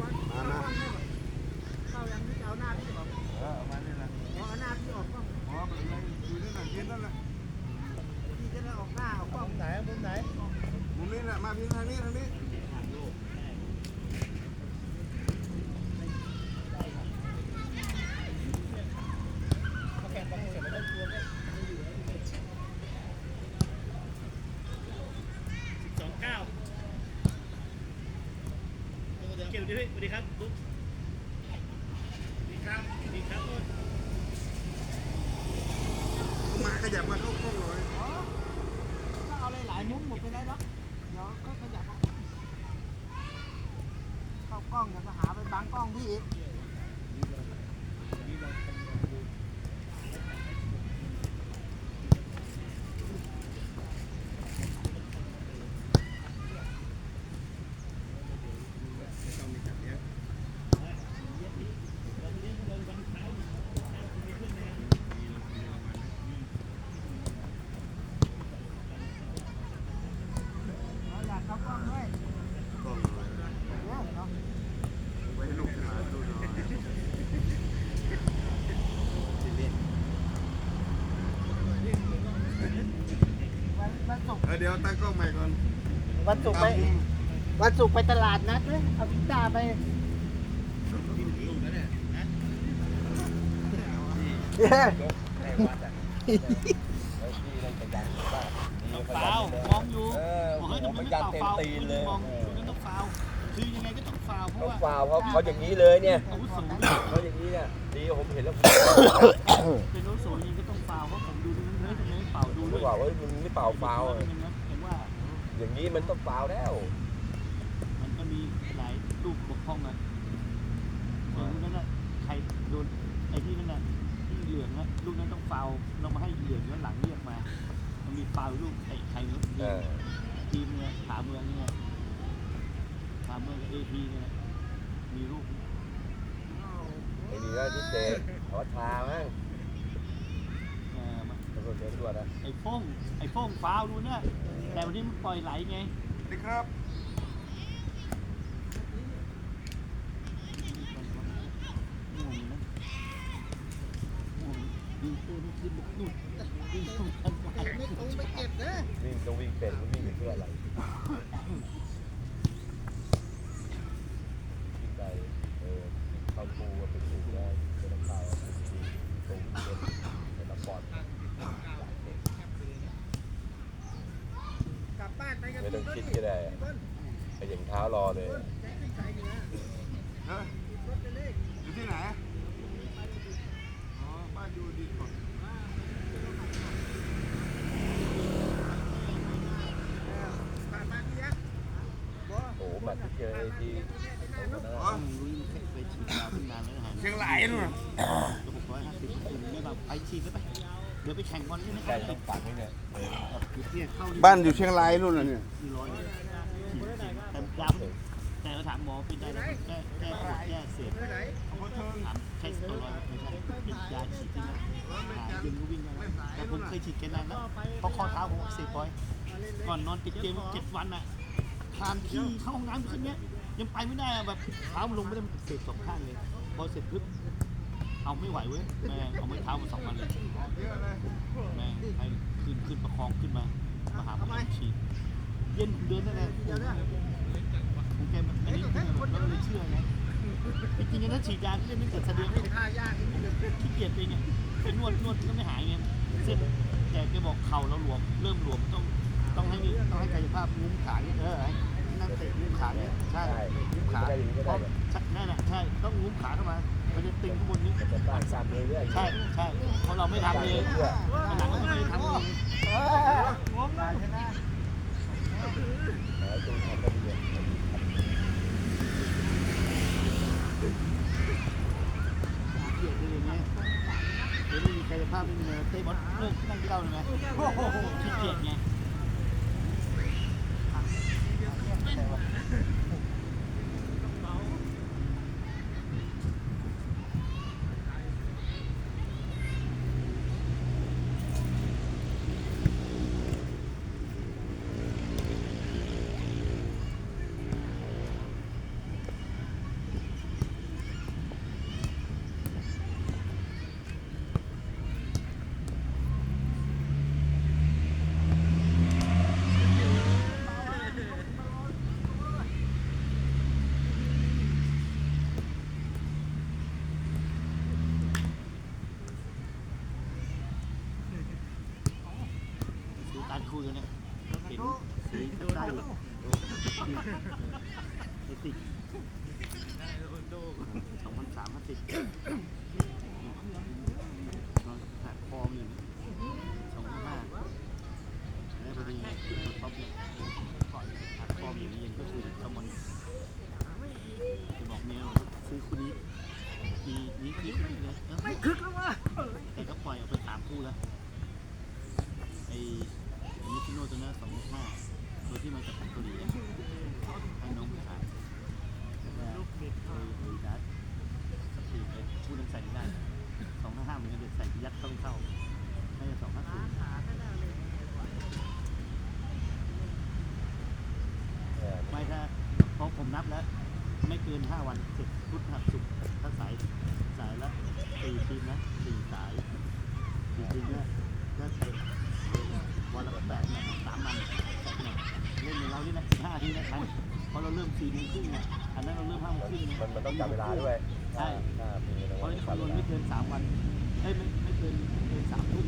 บอลมามาเข้ายังที่เอาหน้าพี่บอกเออเอามานี่แหละเอาหน้าพี่ออกกล้องอ๋อมันเลยอยู่นี่แหละยืนนั่นแหละพี่จะได้ออกหน้าออกกล้องไหนมุมไหนมุมนี้แหละมาพี่ทางนี้ทางนี้ สองเก้า เกี่ยวด้วยสวัสดีครับสวัสดีครับสวัสดีครับมาขยับมาเข้ากล้องหน่อยก็เอาหลายๆมุมหมดไปได้หรอกเดี๋ยวก็ขยับเข้ากล้องเดี๋ยวก็หาไปบังกล้องพี่อีก เอาอยากเข้ากล้องด้วย กล้องหน่อย เดี๋ยวเนาะ ไว้ให้ลูกหลานดูหน่อย วันวันศุกร์ เออเดี๋ยวตั้งกล้องใหม่ก่อนวันศุกร์ไปตามมุมวันศุกร์ไปตลาดนัดเลยเอาพิซซ่าไปเย้ต้องฟาวมองอยู่บอกให้ทำไมไม่ฟาวฟาวมองมันต้องฟาวคือยังไงก็ต้องฟาวเพราะต้องว่าฟาวเพราะเขาอย่างนี้เลยเนี่ยอาวุโสเขาอย่างนี้เนี่ยดีผมเห็นแล้วผมเป็นอาวุโสยังไงก็ต้องฟาวเพราะผมดูตรงนั้นเลยทำไมไม่เป่าดูรู้ด้วยว่าว่ามันไม่เป่าฟาวอะเห็นว่า อย่างนี้มันต้องฟาวแล้ว มันก็มีหลายลูกบกพร่องนะอย่างนั้นน่ะใครโดนไอ้ที่นั่นน่ะที่เหลืองนะลูกนั้นต้องฟาวเรามาให้เหลืองย้อนหลังเรียกมา มันมีฟาวลูกไอ้ใครเนอะเออ ทีมเนี่ยขาเมืองเนี่ยขาเมืองเอพีเนี่ยมีลูกไอ้นี่ก็ที่เตะขอทามั้งเอ่อ มันตำรวจเดินตรวจอะไอ้โป้งไอ้โป้งฟาวดูเนี่ยแต่วันนี้มันปล่อยไหลไงสวัสดีครับง่วงอยู่นะง่วงยิงปืนขึ้นบุกนู่นยิงปืนทันไปไม่ตรงไปเก็บนะวิ่งต้องวิ่งเป็นมันวิ่งเป็นเพื่ออะไรวิ่งไปเออเข้าปูก็เป็นปูแล้วเป็นน้ำเปล่าเป็นปูตรงเป็นเป็นน้ำปอด กลับบ้านไปกับ ไม่ต้อง พี่ คิดก็ได้อะ เบิ้ล ไปเหย่งเท้ารอเลยเบิ้ลแจ็คขึ้นใจอยู่นะเออรถไปเลยอยู่ที่ไหนอ๋อบ้านอยู่ดีก่อนผ่านมาพี่ยักษ์บ่โอ้โหบัตรที่เจอไอ้ที่ตรงนั้นอ๋ออะไม่รู้ยังไปฉีดยาขึ้นมาแล้วหายเชียงรายนู่นน่ะหกร้อยห้าสิบคุณไม่แบบไปฉีดได้ไปเดี๋ยวไปแข่งบอลใช่ไหมคใกรัล้บต้องปักนี่เนี่ยเออเนี่ยเข้าบ้านอยู่เชียงรายนู่นน่ะเนี่ย มีรอยฉีดแต่ย้ำแต่ ป็นอะไรแก้แก้ปวดแก้เสียบไปไหนถามใช้สเตียรอยด์ไม่ใช่เป็นยาฉีดที่นั่นหายิงก็วิ่งได้แล้วแต่ผมเคยฉีดแค่นั้นแล้วเพราะข้อเท้าผมอักเสบบ่อยก่อนนอนติดเกมเจ็ดวันอะผ่านที่เข้าห้องน้ำขึ้นเนี้ยยังไปไม่ได้อะแบบเท้ามันลงไม่ได้มันอักเสบสองข้างเลยพอเสร็จปุ๊บเอาไม่ไหวเว้ยแม่งเอาไม้เท้ามาสองวันเลยแม่งให้ขึ้นขึ้นประคองขึ้นมามาหาผมฉีดเย็นเดือนนั่นแหละเดี๋ย วนะผมแกมันอันนี้ผมก็เลยเชื่อไงจริงๆถ้าฉีดยาที่ไม่เกิดสะดือไม่ท่ายากนิดนึงขี้เกียจเองเนี่ยไปนวดนวดก็ไม่หายไงเส้นแต่แกบอกเข่าเราหลวมเริ่มหลวมต้องต้องให้ต้องให้กายภาพงุ้มขาเนี่ยเออให้นั่งเตะงุ้มขาเนี่ยใช่ใช่งุ้มขาไม่ได้อย่างนี้ก็เพได้ราะเนี่ยใช่นั่นแหละใช่ต้องงุ้มขาเข้ามามันจะตึงข้างบนนี้มันจะต้านซ้ำเรื่อยๆใช่ใช่เพราะเราไม่ทำเองเพื่อขนาดเราไม่ได้ทำเองเอองงเลยใช่ไหม เออตู้ทำได้ดีอะ เกียจเลยไงเดี๋ยวไม่มีกายภาพไม่มีอะไรเตะบอลเลิกนั่งเก้าเลยไงโอ้โหขี้เกียจไง คุยกันเนี่ย นับแล้วไม่เกินห้าวันเสร็จพุธหักสุกร์ถ้าสายสายละสี่ทีมนะสี่สายสี่ทีมเนี่ยก็เตะวันละแปดแมตช์สามวันแปดแมตช์เล่นในเรานี่นะห้าทีนะครั้งเพราะเราเริ่มสี่โมงครึ่งเนี่ยอันนั้นเราเริ่มห้าโมงครึ่งมันมันต้องจับเวลาด้วยใช่ถ้ามีนะเพราะมันที่จับคำนเววณลาไม่เกินสามวันเอ้ยไม่ไม่เกินไม่เกินสามทุ่ม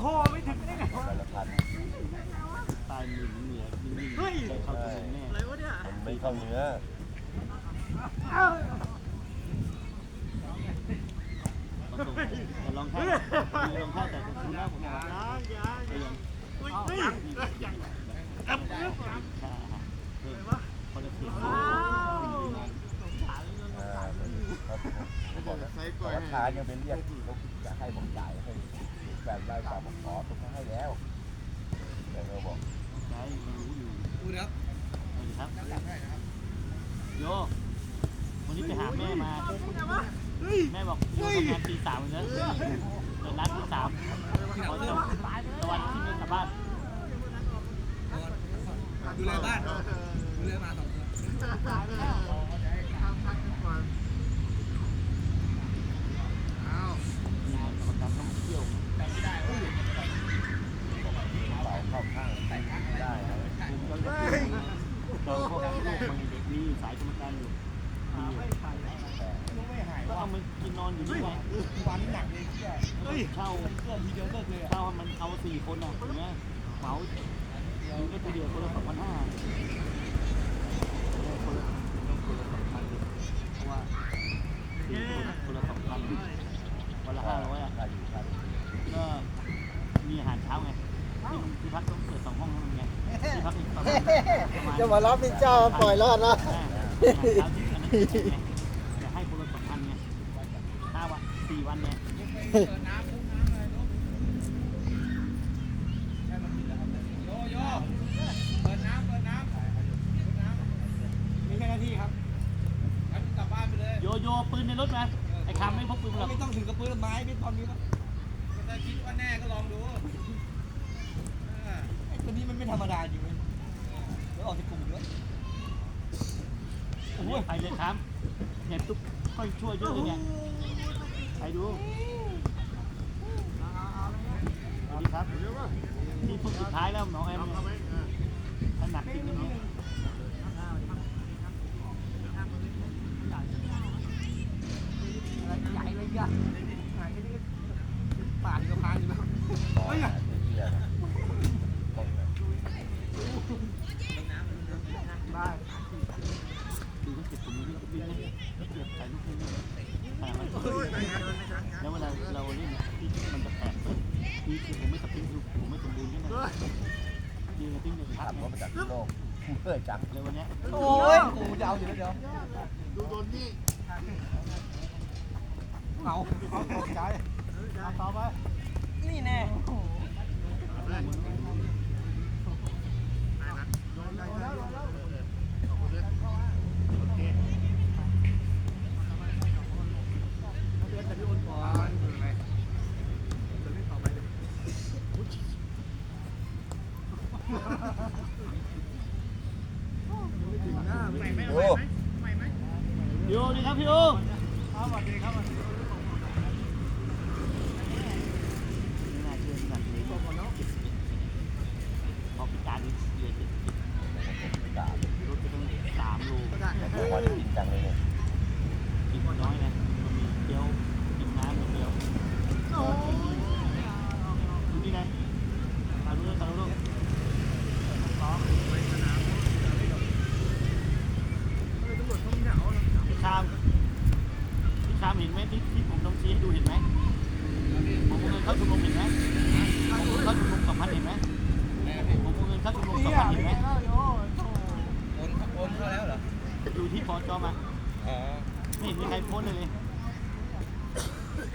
โอ้โห ไม่ถึงได้ไงวะแต่ละพันตายหมื่นเหนือนิ่งๆใจเข้าตัวเองแน่อะไรวะเนี่ยมันไม่เข้าเนื้อต้องส่งแต่ลองแค่มีลองแค่แต่คุณแม่ผมบอกนะเรียนค่าอาหารเพิ่มคนละสิบอ่าเขาบอกนะขอทานยังเป็นเรียกเขาจะให้ผมจ่ายให้ แฟนได้ฝากผมขอผมให้แล้ว แต่เราบอกใช่มันรู้อยู่ดูนะครับสวัสดีครับโยวันนี้ไปหาแม่มา แม่บอกโยทำงานตีสามเลยนะเปิดร้านตีสามขอจะตะวันที่ไม่กลับบ้านดูแลบ้านดูแลมาสองคน มีงานกรรมการท่องเที่ยว เสาเข้าข้างแต่งไม่ได้นะ ผมก็จะเจอพวกลูกมันมีสายกรรมการอยู่มีก็เอามันกินนอนอยู่นี่ไง วันหนักเลยเที่ย เช่า เพื่อนทีเดียวเลิกเลย เช่ามันเอาสี่คนอะถูกไหมเหมาอยู่ก็ตัวเดียวคนละสองพันห้าคนละคนละสองพันเพราะว่าสี่คนคนละสองพันวันละห้าร้อยอะ ค่าอยู่ค่า ก็มีอาหารเช้าไงที่ที่พักต้องเปิดสองห้องให้มันไงที่พักอีกประมาณประมาณ จะมารับเป็นเจ้าปล่อยรอดนะอ่าอาหารเช้าที่อันนั้นเป็นไงจะให้คนละสองพันไงห้าวันสี่วันไงโยโย่เปิดน้ำเปิดน้ำนี่ใช่หน้าที่ครับงั้นกลับบ้านไปเลยโยโย่ปืนในรถไหมไอ้คำไม่พกปืนหรอกไม่ต้องถึงกับปืนไม้เป็นความนี้ครับถ้าคิดว่าแน่ก็ลองดูไอ้ตัวนี้มันไม่ธรรมดาจริง เลยแล้วออกจากกลุ่มด้วยโอ้ยไปเลยครับเห็นตุ๊กค่อยช่วยเยอะเลยเนี่ยไปดูสวัสดีครับนี่พวกสุดท้ายแล้วน้องแอมเนี่ยถ้าหนักจริงๆเนี่ยใหญ่เลยอะป่านก็พังอยู่แล้ว เฮ้ยเหี้ยนะคนน่ะ ได้ ดูต้องเก็บตรงนี้วิ่งนะเก็บถ่ายรูปให้นี่อ่ามันแล้วเวลาเราเล่นเนี่ยที่มันจะแตกเลยที่คือผมไม่สปริงคือผมไม่สมบูรณ์ด้วยนะยืนสปริงหนึ่งพั ขั ก บรถมาจากโลกเพื่อจัง เลยวันเนี้ย โอ้ยกูจะเอาอยู่แล้วเดี๋ยว ดูโดนนี่ เอาเอาตกใจเอา ต่อไป นี่แน่ โอ้ พี่โอดีครับพี่โอ สวัสดีครับสวัสดี ไม่น่าเชื่อขนาดนี้พอพิการนี่เหลือเจ็ด ด่าร ถจะต้องสามโล แต่วันกินจังเลยเนี่ย กินน้อยนะมันมีเกี๊ยวกินน้ำอย่างเดียวดูนี่ไงตามรู้ตามรู้พี่ข้ามพี่ข้ามเห็นไหมที่ที่ผมต้องชี้ให้ดูเห็นไหมผมเอาเงินเข้าชมรมเห็นไหมผมเอาเงินเข้าชมรมสองพันเห็นไหมผม เอาเงินเข้าชมรมสองพันเห็นไหมโอนโอนเข้าแล้วเหรอ ดูที่พอจอมาอ๋อไม่เห็นมีใครโพสต์เลยเลย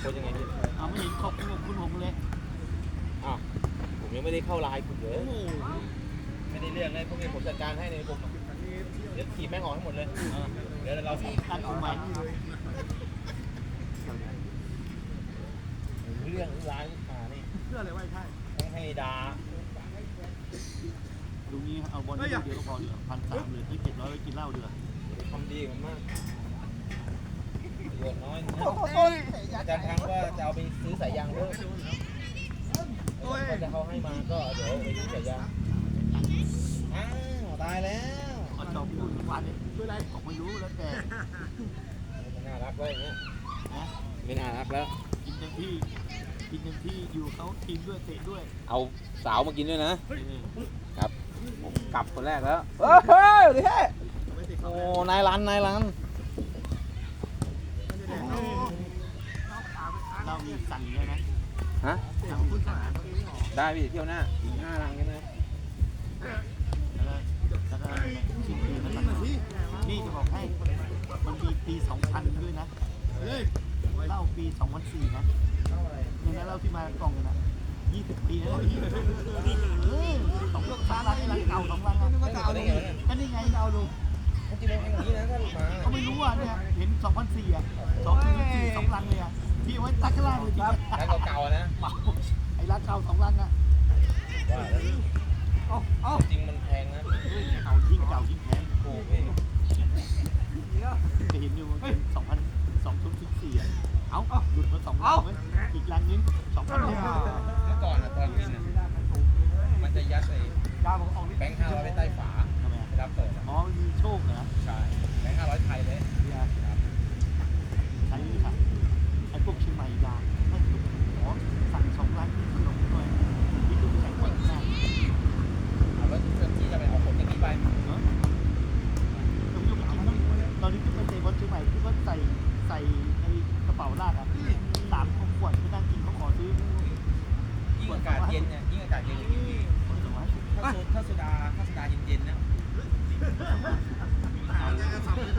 โอนยังไงพี่เอาไม่เห็นขอบคุณคุณผมเลยอ้าวผมยังไม่ได้เข้าไลน์คุณเลยโอ้โหไม่ได้เรื่องเลยพวกนี้ผมจัดการให้ในผมเดี๋ยวขี่แม่งออกให้หมดเลย เดี๋ยวเราที่การกฎหมายเรื่องร้ายลูกค้านี่เพื่ออะไรวะใช่ต้องให้ด่า ดูนี้เอาบอลเดียวก็พอเดือพันสามเลยเฮ้ยเจ็ดร้อยกินเหล้าเดือทำดีมันมากประโยชน์น้อยนะอาจารย์ทังว่าจะเอาไปซื้อสายยางด้วยก็จะเขาให้มาก็เดี๋ยวไปซื้อสายยางอ้าวตายแล้วเอาจอพูดทุกวันเนี่ยด้วยไรผมไม่รู้แล้วแต่ไม่น่ารักเลยอย่างเงี้ยนะไม่น่ารักแล้วกินเต็มที่กินเต็มที่อยู่เขาทีมด้วยเตะด้วย เอาสาวมากินด้วยนะเออครับ ผมกลับคนแรกแล้วเฮ้ยเดี๋ยวโอ้นายรันนายรันเรามีสั่งเยอะนะฮะสั่งคุณสั่งได้พี่เที่ยวหน้าอีกห้ารังใช่ไหมแล้วก็แล้วก็ชิ้นคืนแล้วสั่งนี่จะบอกให้มันมีปี 2000 ด้วยนะเหล้าปี 2004 นะเนี่ยนะเหล้าที่มากล่องกันนะ 20 ปีแล้วเออสองร้านร้านร้านเก่าสองร้านนะก็จะเอาได้ไงวะเนี่ยก็นี่ไงเอาดูมันจะเป็นอย่างนี้นะถ้าลูกมาเขาไม่รู้อะเนี่ยเห็น2004อะ2004สองลังเลยอะพี่เอาไว้ตักข้างล่างเลยจริงร้านเก่าๆนะเมาไอ้ร้านเก่าสองลังอะว่าแล้วจริงมันแพงนะเก่ายิ่งเก่ายิ่งแพงโอ้พี่จะเห็นอยู่มันเป็น2,000 2014อะเอ้าหลุดมาสองลังไหมอีกลังนึง2,000เนี่ยเมื่อก่อนอะตอนกินอะมันจะยัดไอ้ แบงค์ห้าร้อยไปใต้ฝา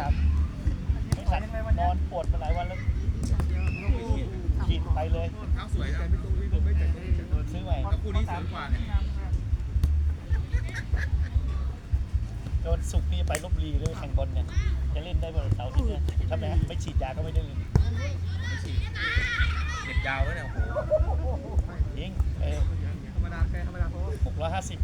ครับไม่ขัดนอนปวดมาหลายวันแล้วฉีดไปเลยเท้าสวยนะซื้อใหม่แล้วคู่นี้สวยกว่าเนี่ยโดนสุกร์นี่ไปลบบุรีด้วยแข่งบอลเนี่ยจะเล่นได้บนเสาร์อาที่เนี่ยถ้าไม่ไม่ฉีดยาก็ไม่ได้เล่นไม่ฉีดเก็บยาวไว้เนี่ยโอ้โหยิงเออธรรมดาแกธรรมดาเพราะหกร้อยห้าสิบ